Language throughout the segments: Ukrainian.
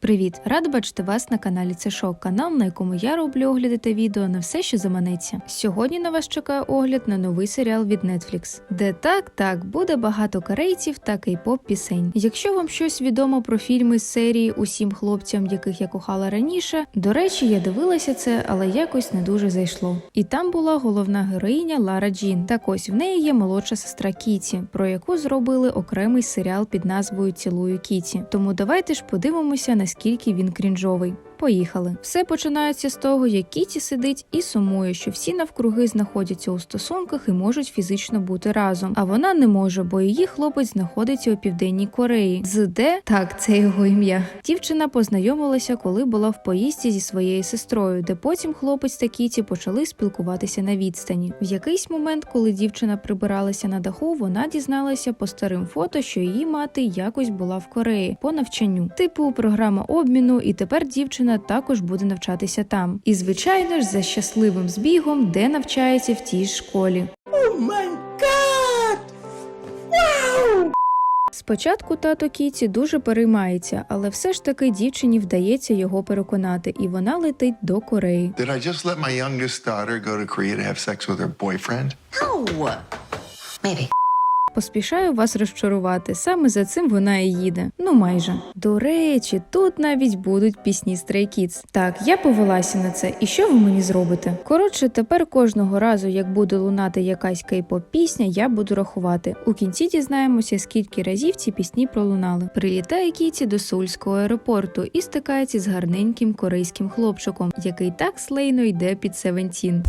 Привіт! Рада бачити вас на каналі Це Шок, канал, на якому я роблю огляди та відео на все, що заманеться. Сьогодні на вас чекає огляд на новий серіал від Netflix, де так, так буде багато корейців та кей-поп пісень. Якщо вам щось відомо про фільми з серії усім хлопцям, яких я кохала раніше, до речі, я дивилася це, але якось не дуже зайшло. І там була головна героїня Лара Джін. Так ось в неї є молодша сестра Кіті, про яку зробили окремий серіал під назвою Цілую Кіті. Тому давайте ж подивимося, наскільки він крінжовий. Поїхали. Все починається з того, як Кіті сидить і сумує, що всі навкруги знаходяться у стосунках і можуть фізично бути разом. А вона не може, бо її хлопець знаходиться у південній Кореї. З де так, це його ім'я. Дівчина познайомилася, коли була в поїзді зі своєю сестрою, де потім хлопець та Кіті почали спілкуватися на відстані. В якийсь момент, коли дівчина прибиралася на даху, вона дізналася по старим фото, що її мати якось була в Кореї по навчанню, типу програма обміну, і тепер дівчина також буде навчатися там. І звичайно ж за щасливим збігом, де навчається в тій ж школі. Oh my god! Спочатку тато Кіті дуже переймається, але все ж таки дівчині вдається його переконати, і вона летить до Кореї. Did I just let my youngest daughter go to Korea to have sex with her boyfriend? No! Maybe. Поспішаю вас розчарувати. Саме за цим вона і їде. Ну майже. До речі, тут навіть будуть пісні Stray Kids. Так, я повелася на це. І що ви мені зробите? Коротше, тепер кожного разу, як буде лунати якась кей-поп пісня, я буду рахувати. У кінці дізнаємося, скільки разів ці пісні пролунали. Прилітає Кіті до Сеульського аеропорту і стикається з гарненьким корейським хлопчиком, який так слейно йде під Севентін.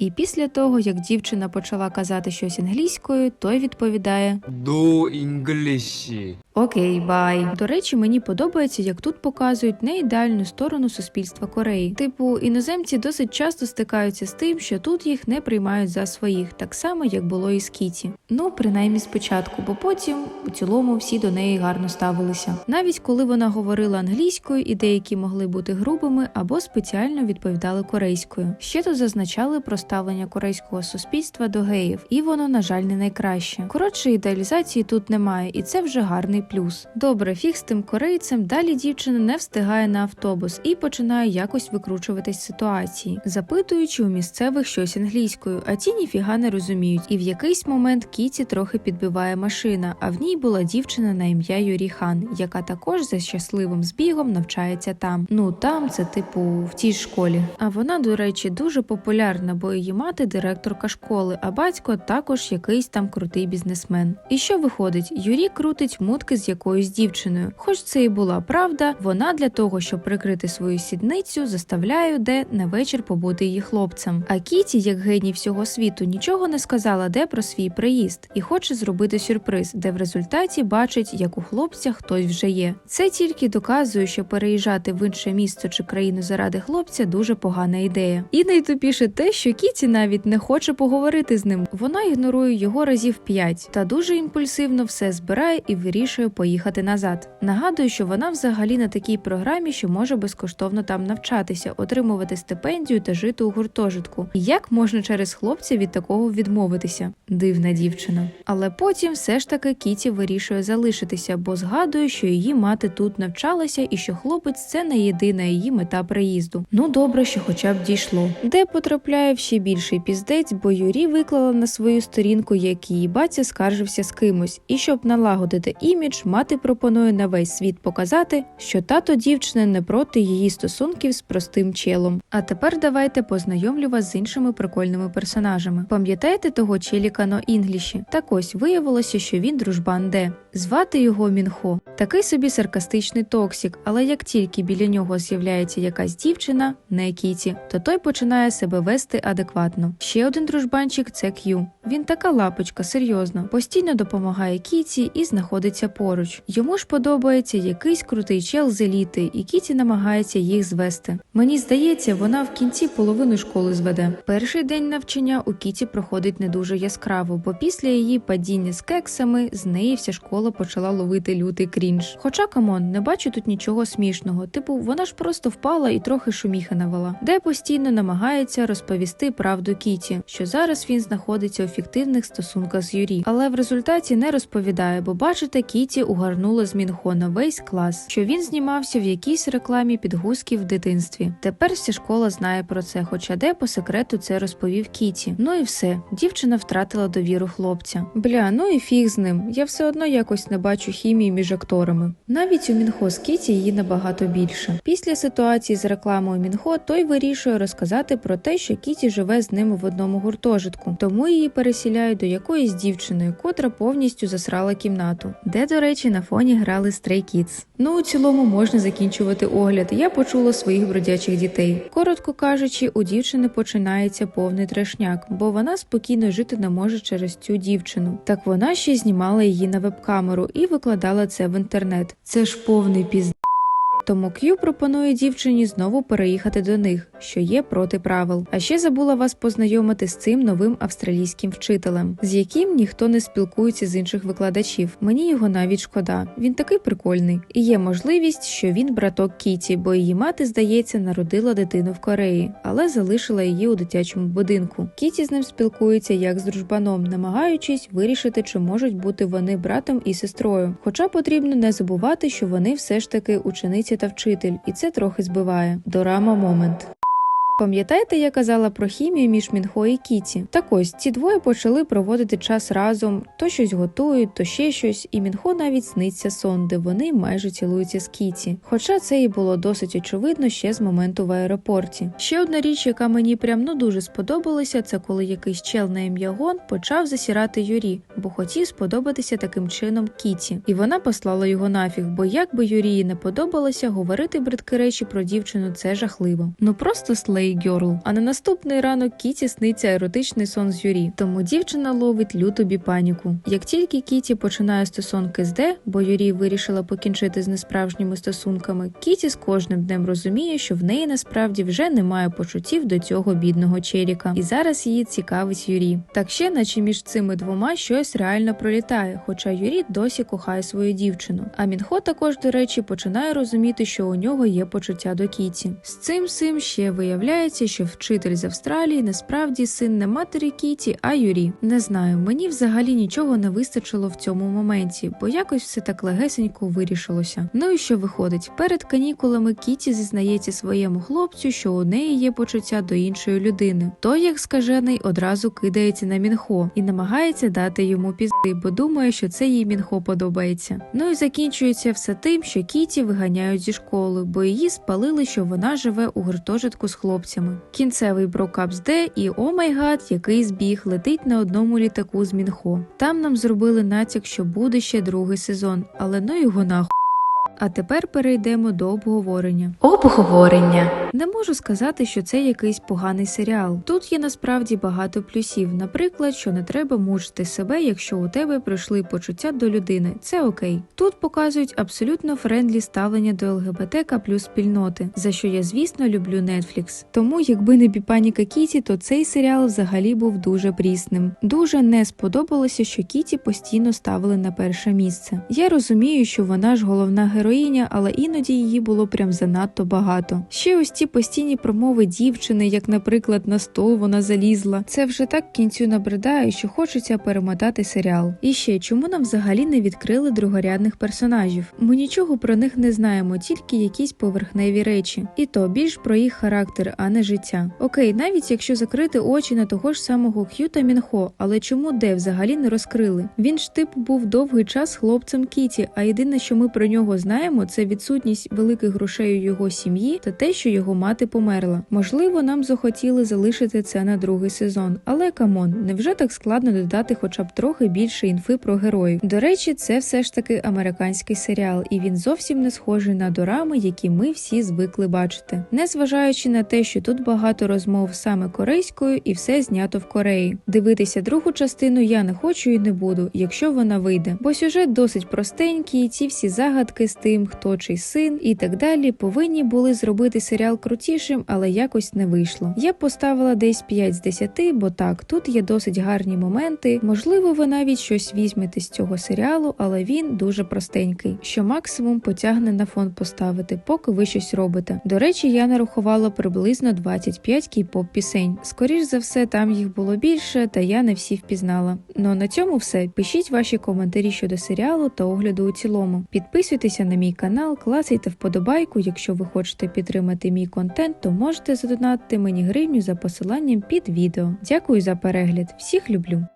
І після того, як дівчина почала казати щось англійською, той відповідає до English. Окей, бай. До речі, мені подобається, як тут показують не ідеальну сторону суспільства Кореї. Типу, іноземці досить часто стикаються з тим, що тут їх не приймають за своїх, так само як було і з Кіті. Ну, принаймні спочатку, бо потім у цілому всі до неї гарно ставилися. Навіть коли вона говорила англійською, і деякі могли бути грубими або спеціально відповідали корейською. Ще тут зазначали про ставлення корейського суспільства до геїв, і воно, на жаль, не найкраще. Коротше, ідеалізації тут немає, і це вже гарний плюс. Добре, фіг з тим корейцем. Далі дівчина не встигає на автобус і починає якось викручуватись ситуації, запитуючи у місцевих щось англійською, а ті ніфіга не розуміють. І в якийсь момент Кіті трохи підбиває машина, а в ній була дівчина на ім'я Юрі Хан, яка також за щасливим збігом навчається там. Ну там це типу в тій школі. А вона, до речі, дуже популярна, бо її мати директорка школи, а батько також якийсь там крутий бізнесмен. І що виходить? Юрі крутить мутки з якоюсь дівчиною. Хоч це і була правда, вона для того, щоб прикрити свою сідницю, заставляє де на вечір побути її хлопцем. А Кіті, як геній всього світу, нічого не сказала де про свій приїзд і хоче зробити сюрприз, де в результаті бачить, як у хлопця хтось вже є. Це тільки доказує, що переїжджати в інше місто чи країну заради хлопця дуже погана ідея. І найтупіше те, що Кіті навіть не хоче поговорити з ним. Вона ігнорує його разів п'ять та дуже імпульсивно все збирає і вирішує поїхати назад. Нагадую, що вона взагалі на такій програмі, що може безкоштовно там навчатися, отримувати стипендію та жити у гуртожитку. Як можна через хлопця від такого відмовитися? Дивна дівчина. Але потім все ж таки Кіті вирішує залишитися, бо згадує, що її мати тут навчалася і що хлопець це не єдина її мета приїзду. Ну добре, що хоча б дійшло. Де потрапляє в ще більший піздець, бо Юрі виклала на свою сторінку, як її батя скаржився з кимось, і щоб налагодити імідж, мати пропонує на весь світ показати, що тато дівчини не проти її стосунків з простим челом. А тепер давайте познайомлю вас з іншими прикольними персонажами. Пам'ятаєте того челіка на інгліші? Так ось виявилося, що він дружбан Де. Звати його Мінхо. Такий собі саркастичний токсик, але як тільки біля нього з'являється якась дівчина, не Кіті, то той починає себе вести адекватно. Ще один дружбанчик це К'ю. Він така лапочка, серйозно, постійно допомагає Кіті і знаходиться поруч. Йому ж подобається якийсь крутий чел з еліти, і Кіті намагається їх звести. Мені здається, вона в кінці половину школи зведе. Перший день навчання у Кіті проходить не дуже яскраво, бо після її падіння з кексами з неї вся школа почала ловити лютий крінж. Хоча камон, не бачу тут нічого смішного. Типу, вона ж просто впала і трохи шуміхи навела, де постійно намагається розповісти правду Кіті, що зараз він знаходиться у фіктивних стосунках з Юрі, але в результаті не розповідає, бо бачите, Кіті Кіті угарнула з Мінхо на весь клас, що він знімався в якійсь рекламі підгузків в дитинстві. Тепер вся школа знає про це, хоча де по секрету це розповів Кіті. Ну і все. Дівчина втратила довіру хлопця. Бля, ну і фіг з ним. Я все одно якось не бачу хімії між акторами. Навіть у Мінхо з Кіті її набагато більше. Після ситуації з рекламою Мінхо той вирішує розказати про те, що Кіті живе з ними в одному гуртожитку, тому її пересіляють до якоїсь дівчини, котра повністю засрала кімнату, де, до речі, на фоні грали Stray Kids. Ну у цілому можна закінчувати огляд. Я почула своїх бродячих дітей. Коротко кажучи, у дівчини починається повний трешняк, бо вона спокійно жити не може через цю дівчину. Так вона ще знімала її на веб-камеру і викладала це в інтернет. Це ж повний піз. Тому К'ю пропонує дівчині знову переїхати до них, що є проти правил. А ще забула вас познайомити з цим новим австралійським вчителем, з яким ніхто не спілкується з інших викладачів. Мені його навіть шкода. Він такий прикольний. І є можливість, що він браток Кіті, бо її мати, здається, народила дитину в Кореї, але залишила її у дитячому будинку. Кіті з ним спілкується як з дружбаном, намагаючись вирішити, чи можуть бути вони братом і сестрою. Хоча потрібно не забувати, що вони все ж таки учениця та вчитель, і це трохи збиває. Дорама момент. Пам'ятаєте, я казала про хімію між Мінхо і Кіті? Так ось ці двоє почали проводити час разом, то щось готують, то ще щось, і Мінхо навіть сниться сон, де вони майже цілуються з Кіті. Хоча це і було досить очевидно ще з моменту в аеропорті. Ще одна річ, яка мені прям ну дуже сподобалася, це коли якийсь чел на ім'я Гон почав засірати Юрі, бо хотів сподобатися таким чином Кіті. І вона послала його нафіг, бо як би Юрії не подобалося, говорити бридкі речі про дівчину це жахливо. Ну просто слей гьорл. А на наступний ранок Кіті сниться еротичний сон з Юрі, тому дівчина ловить люту біпаніку. Як тільки Кіті починає стосунки з Де, бо Юрій вирішила покінчити з несправжніми стосунками, Кіті з кожним днем розуміє, що в неї насправді вже немає почуттів до цього бідного Черіка, і зараз її цікавить Юрі. Так ще, наче між цими двома щось реально пролітає, хоча Юрі досі кохає свою дівчину. А Мінхо також, до речі, починає розуміти, що у нього є почуття до Кіті. З цим сим ще виявляється, що вчитель з Австралії насправді син не матері Кіті, а Юрі. Не знаю, мені взагалі нічого не вистачило в цьому моменті, бо якось все так легесенько вирішилося. Ну і що виходить? Перед канікулами Кіті зізнається своєму хлопцю, що у неї є почуття до іншої людини. Той, як скажений, одразу кидається на мінхо і намагається дати йому пізди, бо думає, що це їй мінхо подобається. Ну і закінчується все тим, що Кіті виганяють зі школи, бо її спалили, що вона живе у гуртожитку з хлопцями. Кінцевий брокап з Де і о май гад, який збіг летить на одному літаку з Мінхо. Там нам зробили натяк, що буде ще другий сезон, але ну його нахуй. А тепер перейдемо до обговорення. Обговорення не можу сказати, що це якийсь поганий серіал. Тут є насправді багато плюсів. Наприклад, що не треба мучити себе, якщо у тебе прийшли почуття до людини. Це окей. Тут показують абсолютно френдлі ставлення до ЛГБТК плюс спільноти, за що я, звісно, люблю Netflix. Тому, якби не Біпаніка Кіті, то цей серіал взагалі був дуже прісним. Дуже не сподобалося, що Кіті постійно ставили на перше місце. Я розумію, що вона ж головна героїня, але іноді її було прям занадто багато. Ще ось ці постійні промови дівчини, як, наприклад, на стол вона залізла. Це вже так кінцю набридає, що хочеться перемотати серіал. І ще чому нам взагалі не відкрили другорядних персонажів? Ми нічого про них не знаємо, тільки якісь поверхневі речі, і то більш про їх характер, а не життя. Окей, навіть якщо закрити очі на того ж самого К'ю Мінхо, але чому де взагалі не розкрили? Він ж типу був довгий час хлопцем Кіті, а єдине, що ми про нього знаємо, це відсутність великих грошей у його сім'ї та те, що його мати померла. Можливо, нам захотіли залишити це на другий сезон, але камон, невже так складно додати хоча б трохи більше інфи про героїв? До речі, це все ж таки американський серіал, і він зовсім не схожий на дорами, які ми всі звикли бачити. Незважаючи на те, що тут багато розмов саме корейською, і все знято в Кореї. Дивитися другу частину я не хочу і не буду, якщо вона вийде, бо сюжет досить простенький, ці всі загадки з тим, хто чий син і так далі, повинні були зробити серіал крутішим, але якось не вийшло. Я поставила десь 5 з 10, бо так, тут є досить гарні моменти. Можливо, ви навіть щось візьмете з цього серіалу, але він дуже простенький, що максимум потягне на фон поставити, поки ви щось робите. До речі, я нарахувала приблизно 25 кей-поп пісень. Скоріш за все, там їх було більше, та я не всі впізнала. Ну а на цьому все. Пишіть ваші коментарі щодо серіалу та огляду у цілому. Підписуйтеся на мій канал, класайте вподобайку. Якщо ви хочете підтримати мій контент, то можете задонатити мені гривню за посиланням під відео. Дякую за перегляд. Всіх люблю!